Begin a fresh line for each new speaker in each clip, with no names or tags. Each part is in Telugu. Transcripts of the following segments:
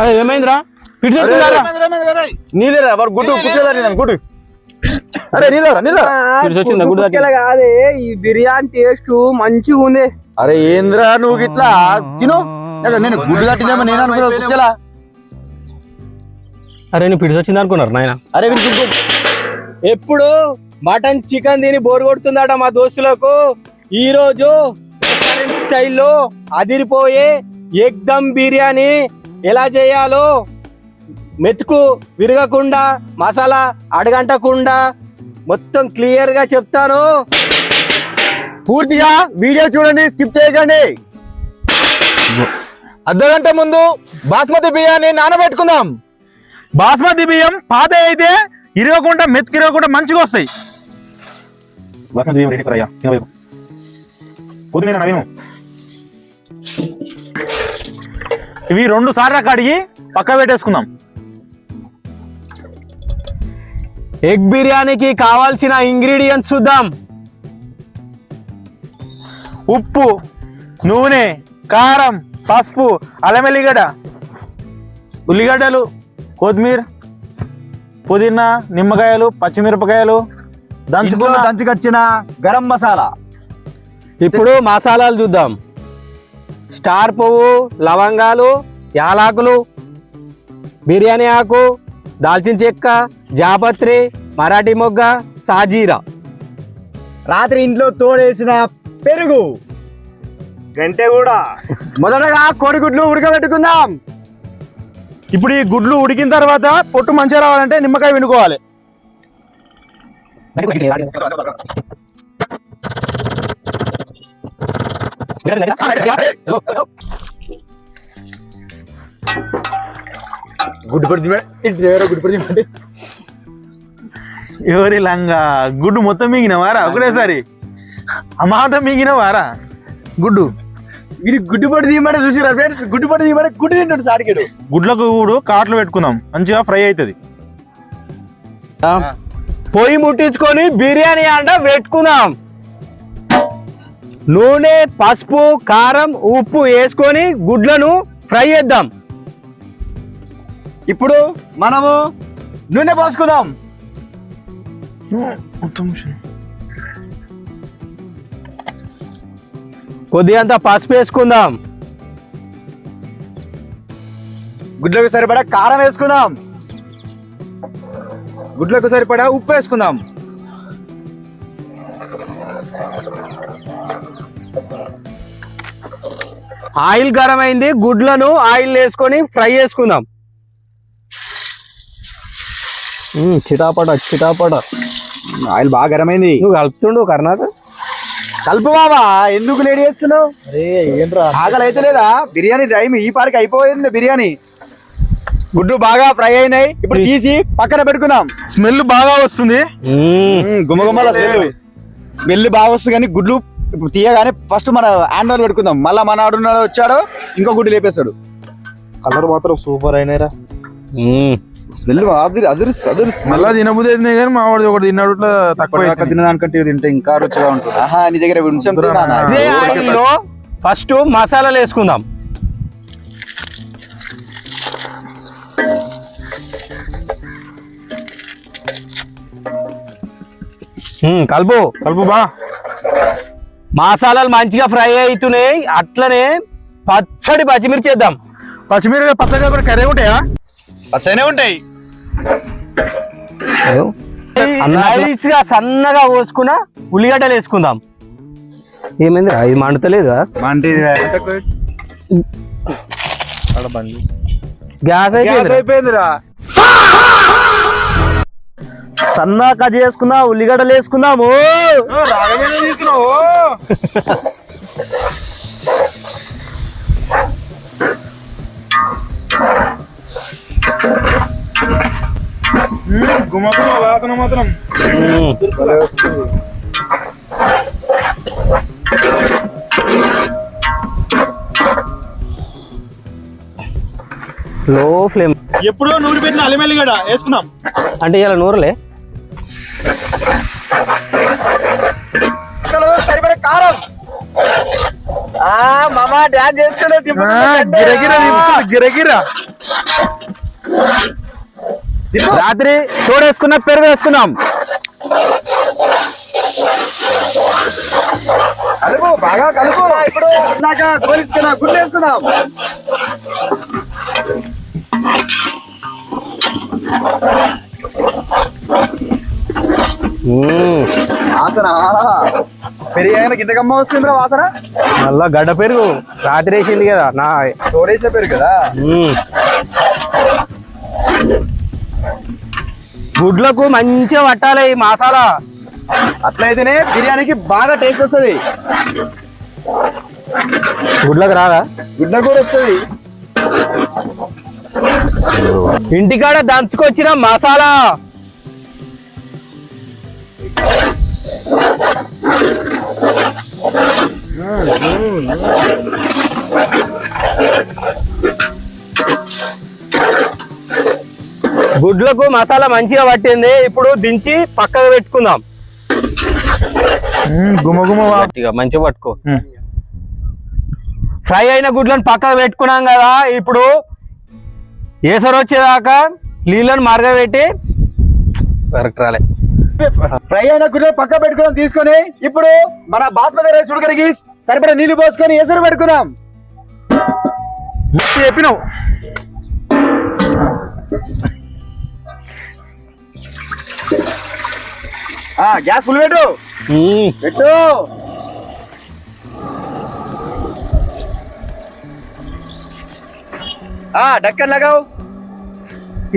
అదే ఏమైందిరా?
వాడు గుడ్డు గుడ్డు అరే నీళ్ళరా నీళ్ళరా
వచ్చిందా
కాదే ఈ బిర్యానీ టేస్ట్ మంచిగా ఉంది.
అరే ఏంద్రా నువ్వు ఇట్లా తిను. నేను గుడ్డు కట్టిందేమో నేను అనుకున్నా కుక్కలా
అరే నేను ఫిట్స్ వచ్చింది అనుకున్నారు నాయన?
అరే వీడికి
ఎప్పుడు మటన్ చికెన్ తిని బోర్ కొడుతుందట మా దోస్తులకు. ఈ రోజు స్టైల్లో అదిరిపోయే ఎగ్ దమ్ బిర్యానీ ఎలా చేయాలో మెతుకు విరగకుండా మసాలా అడగంటకుండా మొత్తం క్లియర్గా చెప్తాను.
పూర్తిగా వీడియో చూడండి స్కిప్ చేయకండి. అర్ధగంట ముందు బాస్మతి బియ్యాన్ని నానబెట్టుకుందాం.
బాస్మతి బియ్యం పాత అయితే ఇరవకుండా మెతుకు ఇరవకుండా మంచిగా వస్తాయి. బాస్మతి బియ్యం రెడీ ఇవి రెండు సార్లు కడిగి పక్క పెట్టేసుకుందాం.
ఎగ్ బిర్యానీకి కావాల్సిన ఇంగ్రీడియంట్స్ చూద్దాం.
ఉప్పు నూనె కారం పసుపు అల్లం ఎల్లిగడ్డ ఉల్లిగడ్డలు కొత్తిమీర పుదీనా నిమ్మకాయలు పచ్చిమిరపకాయలు దంచుకున్న
దంచుకొచ్చిన గరం మసాలా.
ఇప్పుడు మసాలాలు చూద్దాం. స్టార్ పువ్వు లవంగాలు యాలాకులు బిర్యానీ ఆకు దాల్చిన చెక్క జాపత్రి మరాఠీ మొగ్గ సాజీరా.
రాత్రి ఇంట్లో తోడేసిన పెరుగు.
గంటె కూడా.
మొదటగా కోడిగుడ్లు ఉడకబెట్టుకుందాం.
ఇప్పుడు ఈ గుడ్లు ఉడికిన తర్వాత పొట్టు మంచిగా రావాలంటే నిమ్మకాయ వినుకోవాలి.
గుడ్డు గుడ్డు
ఎవరి లంగా? గుడ్డు మొత్తం మింగినవారా? ఒకటేసారి. అమాతం మింగినవారా? గుడ్డు.
ఇది గుడ్డు పడి తీయమంటే చూసిరా ఫ్రెండ్స్? గుడ్డు పడి తీయమంటే గుడ్డు తింటాడు సాడికాడు
గుడ్లకు కూడా కాట్లు పెట్టుకుందాం. మంచిగా ఫ్రై అవుతుంది
పొయ్యి ముట్టించుకొని బిర్యానీ అంట పెట్టుకుందాం. నూనె పసుపు కారం ఉప్పు వేసుకొని గుడ్లను ఫ్రై చేద్దాం.
ఇప్పుడు మనము నూనె పోసుకుందాం.
కొద్దిగంత పసుపు వేసుకుందాం.
గుడ్లకు సరిపడా కారం వేసుకుందాం. గుడ్లకు సరిపడా ఉప్పు వేసుకుందాం.
ఆయిల్ గరం అయింది గుడ్లను ఆయిల్ వేసుకొని ఫ్రై చేసుకుందాం. చిటాపట చిటాపట
ఆయిల్ బాగా గరమైంది.
నువ్వు కలుపుతుండు కర్ణాటక
కలుపు బాబా ఎందుకు లేడీ చేస్తున్నావు? ఆకలి అయితే లేదా? బిర్యానీ టైం ఈ పార్క్ అయిపోయింది బిర్యానీ. గుడ్డు బాగా ఫ్రై అయినాయి. ఇప్పుడు తీసి పక్కన పెట్టుకుందాం.
స్మెల్ బాగా వస్తుంది.
గుమ్మగుమ్మల స్మెల్. స్మెల్ బాగా వస్తుంది కానీ గుడ్లు ఇప్పుడు తీయగానే ఫస్ట్ మన హ్యాండ్ ఓవర్ పెట్టుకుందాం. మళ్ళా మన ఆడున్నాడు వచ్చాడు ఇంకో గుడ్డు లేపేస్తాడు.
కలర్ మాత్రం సూపర్ అయినాయిరా.
స్మెల్ అదిరి అదిరి అదిరి
మళ్ళా తినబుద్ధి అవుతుంది కానీ మా వాడు ఒకటి తిన్నాడు తక్కువ.
తినడానికంటే తింటే ఇంకా రుచిగా ఉంటుంది. ఆహా నీ దగ్గర
ఫస్ట్ మసాలాలు వేసుకుందాం. కలుపు.
కలుపు బా.
మసాలాలు మంచిగా ఫ్రై అవుతున్నాయి అట్లనే పచ్చడి పచ్చిమిర్చి వేద్దాం
పచ్చిమిరపకాయ పచ్చగా కూడా కర్రీ ఉంటాయా?
పచ్చనే ఉంటాయి.
నైస్గా సన్నగా కోసుకున్న ఉల్లిగడ్డలు వేసుకుందాం. ఏమైంది ఇది మండతలేదు? గ్యాస్ అయిపోయింది
అయిపోయిందిరా.
సన్నగా కట్ చేసుకున్నా ఉల్లిగడ్డలు
వాసన మాత్రం.
లో ఫ్లేమ్
ఎప్పుడో నూనె పెట్టిన అల్లిమెల్లి గడ వేసుకుందాం
అంటే ఇలా నూరలే?
మామ డాన్స్.
గిరగిర గిరగిర
రాత్రి తోడేసుకున్న పెరుగు వేసుకున్నాం.
కలుపు బాగా కలుపు. ఇప్పుడు ఇందాక కోరించుకున్నా గుడ్లు వేసుకుందాం
మ్మ్.
పెరిగాక గింతకమ్మ వస్తుందిరా వాసన.
మళ్ళా గడ్డ పెరుగు. రాత్రి వేసింది కదా నా
తోడేసే పెరుగు కదా.
గుడ్లకు మంచిగా పట్టాలి ఈ మసాలా.
అట్లయితేనే బిర్యానీకి బాగా టేస్ట్ వస్తుంది.
గుడ్లకు రాదా?
గుడ్ల కూడా వస్తుంది.
ఇంటికాడ దంచుకొచ్చిన మసాలా. గుడ్లకు మసాలా మంచిగా పట్టింది. ఇప్పుడు దించి పక్కకు పెట్టుకుందాం. మంచిగా పట్టుకో. ఫ్రై అయిన గుడ్లను పక్కకు పెట్టుకున్నాం కదా ఇప్పుడు ఏసరు వచ్చేదాకా నీళ్ళని మరగబెట్టి కరెక్ట్ రాలే.
ఫ్రై అయిన గుడ్లు పక్క పెట్టుకుందాం తీసుకొని ఇప్పుడు మన బాస్మతి రైస్ ఉడకరికి సరిపడా నీళ్ళు పోసుకొని ఎసరు పెట్టుకుందాం
మస్తు చెప్పినావు.
ఆ గ్యాస్ ఫుల్ పెట్టు. పెట్టు. ఆ డక్కన్ లగావు.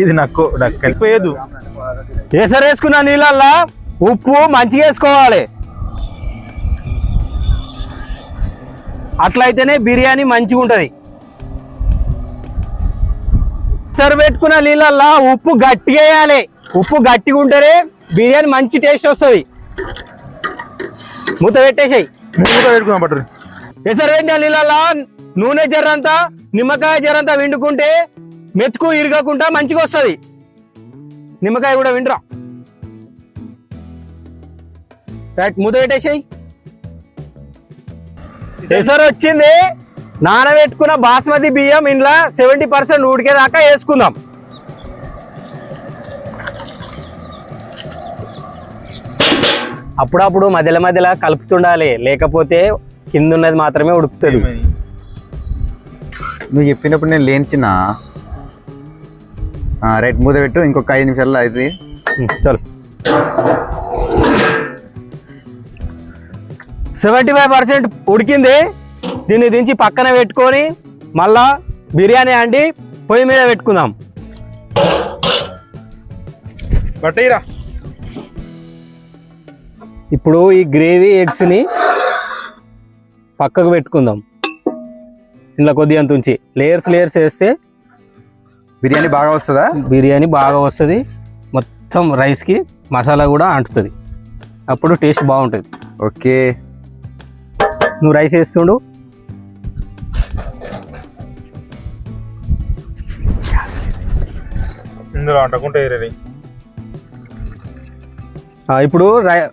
ఇది నాకు నాకు కలిపోయేదు
ఏసరు వేసుకున్న నీళ్ళల్లో ఉప్పు మంచిగా వేసుకోవాలి. అట్లయితేనే బిర్యానీ మంచిగా ఉంటుంది. సరి పెట్టుకున్న నీళ్ళల్లో ఉప్పు గట్టిగా వేయాలి. ఉప్పు గట్టిగా ఉంటేనే బిర్యానీ మంచి టేస్ట్ వస్తుంది. మూత పెట్టేసాయి.
మూత
ఎసరు పెట్టిన నీళ్ళల్లో నూనె జర్రంతా నిమ్మకాయ జర్రంతా విండుకుంటే మెతుకు ఇరగకుండా మంచిగా వస్తుంది. నిమ్మకాయ కూడా వింటరా రైట్ మూత పెట్టేసాయి. ఎసరు వచ్చింది. నానబెట్టుకున్న బాస్మతి బియ్యం ఇంట్లో సెవెంటీ పర్సెంట్ ఉడికే దాకా వేసుకుందాం. అప్పుడప్పుడు మధ్యలో మధ్యలో కలుపుతుండాలి. లేకపోతే కింద ఉన్నది మాత్రమే ఉడుకుతుంది.
నువ్వు చెప్పినప్పుడు నేను లేని చిన్న రైట్ మూత పెట్టు ఇంకొక ఐదు నిమిషాల్లో అయితే
చలో. సెవెంటీ ఫైవ్ పర్సెంట్ ఉడికింది. దీన్ని దించి పక్కన పెట్టుకొని మళ్ళా బిర్యానీ అండి పొయ్యి మీద పెట్టుకుందాం.
పట్టయిరా
ఇప్పుడు ఈ గ్రేవీ ఎగ్స్ని పక్కకు పెట్టుకుందాం. ఇంట్లో కొద్దిగా అంత ఉంచి. లేయర్స్ లేయర్స్ వేస్తే
బిర్యానీ బాగా వస్తుందా?
బిర్యానీ బాగా వస్తుంది. మొత్తం రైస్కి మసాలా కూడా అంటుతుంది. అప్పుడు టేస్ట్ బాగుంటుంది.
ఓకే.
నువ్వు రైస్ వేస్తుండు.
ఇందులో అంటకుంటే
ఇప్పుడు రై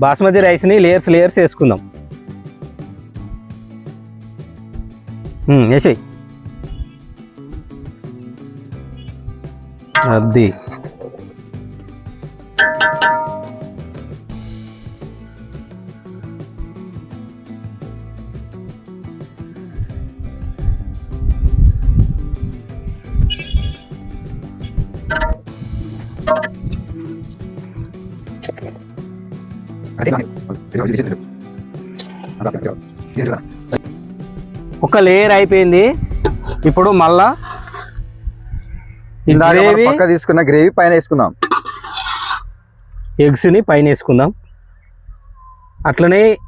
బాస్మతి రైస్ని లేయర్స్ లేయర్స్ వేసుకుందాం. వేసేయ్. అది ఒక లేయర్ అయిపోయింది. ఇప్పుడు మళ్ళా గ్రేవీ?
పక్క తీసుకున్న గ్రేవీ పైన వేసుకుందాం.
ఎగ్స్ని పైన వేసుకుందాం. అట్లనే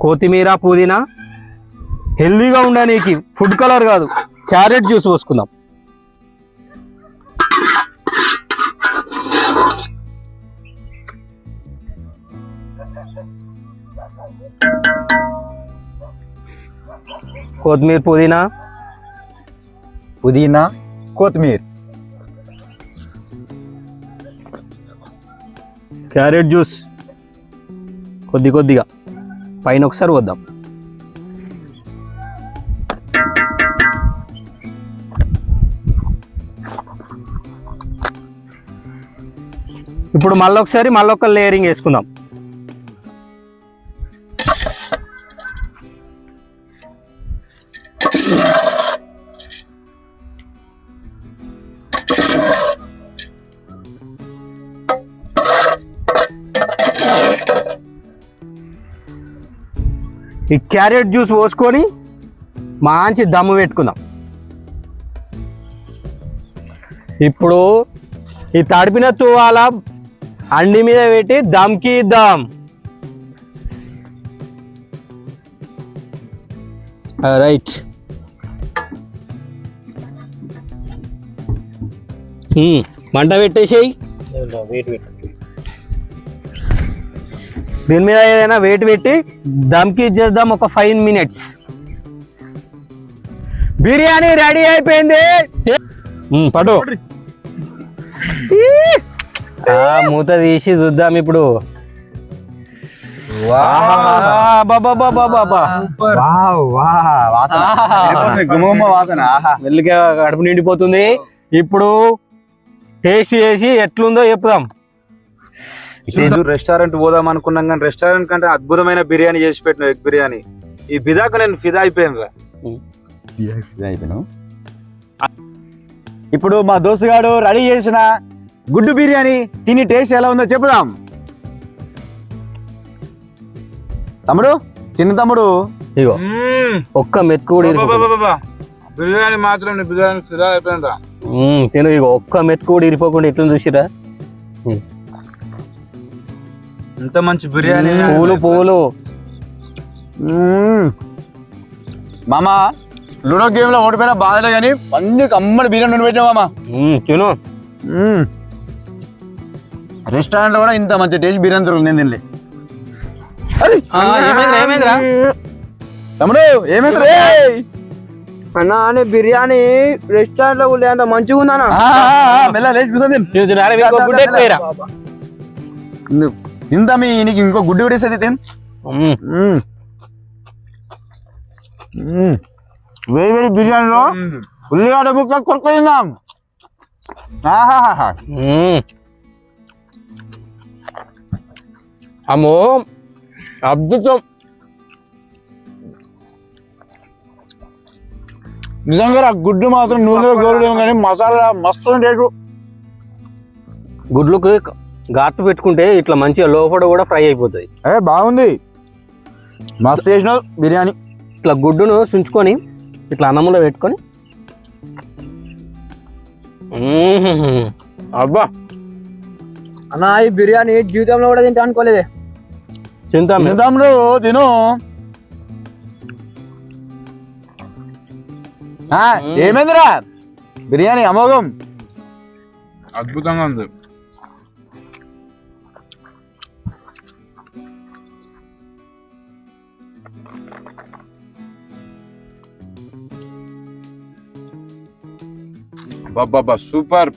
కొత్తిమీర పుదీనా హెల్దీగా ఉండడానికి ఫుడ్ కలర్ కాదు క్యారెట్ జ్యూస్ పోసుకుందాం. కొత్తిమీర పుదీనా
పుదీనా కొత్తిమీర.
Carrot juice. కొద్ది కొద్దిగా. పైన ఒకసారి వద్దాం. ఇప్పుడు మళ్ళొకసారి మళ్ళొక లేయరింగ్ వేసుకుందాం. ఈ క్యారెట్ జ్యూస్ పోసుకొని మంచి దమ్ము పెట్టుకుందాం. ఇప్పుడు ఈ తడిపిన తువాల అండి మీద పెట్టి దమ్కి ఇద్దాం రైట్ మంట పెట్టేసేయి. దీని మీద ఏదైనా వెయిట్ పెట్టి దమ్కి ఇచ్చేద్దాం ఒక ఫైవ్ మినిట్స్ బిర్యానీ రెడీ అయిపోయింది. ఆ, మూత తీసి చూద్దాం ఇప్పుడు. బాబా
వావ్, వావ్, వాసన. గుమగుమ వాసన? ఆహా.
మెల్లిగా కడుపు నిండిపోతుంది. ఇప్పుడు టేస్ట్ చేసి ఎట్లుందో చెప్దాం.
నేను రెస్టారెంట్ పోదాం అనుకున్నాం కానీ రెస్టారెంట్ కంటే అద్భుతమైన బిర్యానీ చేసి పెట్టిన ఎగ్ బిర్యానీ. ఈ బిదాకు నేను ఫిదా అయిపోయాను రా.
ఇప్పుడు మా దోస్తుగాడు రెడీ చేసిన గుడ్డు బిర్యానీ తిని టేస్ట్ ఎలా ఉందో చెప్పుదాం. తమ్ముడు చిన్న తమ్ముడు.
ఇగో ఒక్క మెతుకు.
బిర్యానీ మాత్రం బిర్యానీ ఫిదా
ఉమ్, తిను ఇగో ఒక్క మెతుకు కూడా ఇరిపోకుండా ఎట్లా చూసిరా
ఇంత మంచి బిర్యానీ
పూలు పూలు.
మ్మ్. లూడో గేమ్లో ఓడిపోయినా బాధలే కానీ మంచి కమ్మడి బిర్యానీ వండి పెట్టినా మామ?
తిను.
రెస్టారెంట్లో కూడా ఇంత మంచి టేస్ట్ బిర్యానీ దొరుకుతుంది నేను తినలే.
ఆ, ఏమైందిరా
తమ్ముడు ఏమైంది రే
అన్నా అనే బిర్యానీ రెస్టారెంట్లో కూడా అంత మంచిగా ఉందన్నా
మెల్ల లేచి కూర్చొని తిను.
తిను తిను అరే ఇంకో గుడ్డ ఎక్కువేరా
ఇందు- ఇంత మీ నీకు ఇంకో గుడ్డు కూడా ఇస్తుంది తిను. వేడి వేడి బిర్యానీలో ఉల్లిగడ్డ ముక్క కొత్త తిందాం.
అమ్మో. అద్భుతం.
నిజంగా ఆ గుడ్డు మాత్రం నూనెలో గోరులేము కానీ మసాలా మస్తు టేస్ట్
గుడ్లకు ఘాటు పెట్టుకుంటే ఇట్లా మంచిగా లోపల కూడా ఫ్రై అయిపోతుంది.
ఏ బాగుంది. మస్తు చేసినావు బిర్యానీ.
ఇట్లా గుడ్డును సుంచుకొని ఇట్లా అన్నంలో పెట్టుకొని. అబ్బా.
అన్నా ఈ బిర్యానీ జీవితంలో కూడా తింటా అనుకోలేదే.
చింతా
తిను తమ్ముడు తిను. ఆ, ఏమైందిరా? బిర్యానీ అమోఘం.
అద్భుతంగా ఉంది. బాబా సూపర్.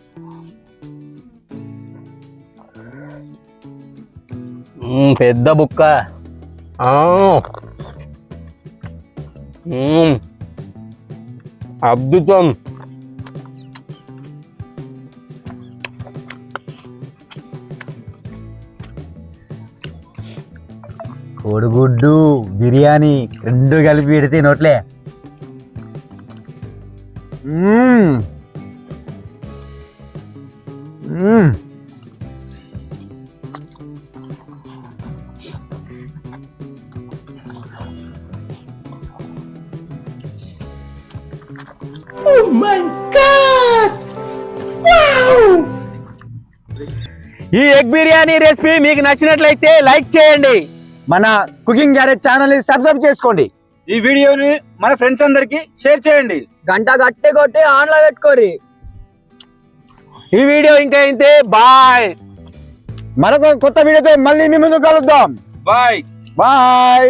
పెద్ద బుక్క. ఆ. అద్భుతం.
కోడిగుడ్డు బిర్యానీ రెండు కలిపి పెడితే నోట్లే.
ఈ ఎగ్ బిర్యానీ రెసిపీ మీకు నచ్చినట్లయితే లైక్ చేయండి.
మన కుకింగ్ గ్యారేజ్ ఛానల్ని సబ్స్క్రైబ్ చేసుకోండి.
ఈ వీడియోని మన ఫ్రెండ్స్ అందరికి షేర్ చేయండి.
గంట గట్టే కొట్టి ఆన్లో పెట్టుకోరి.
ఈ వీడియో ఇంకా ఇంతే. బాయ్
మరొక కొత్త వీడియోతో మళ్ళీ మీ ముందు కలుద్దాం.
Bye
bye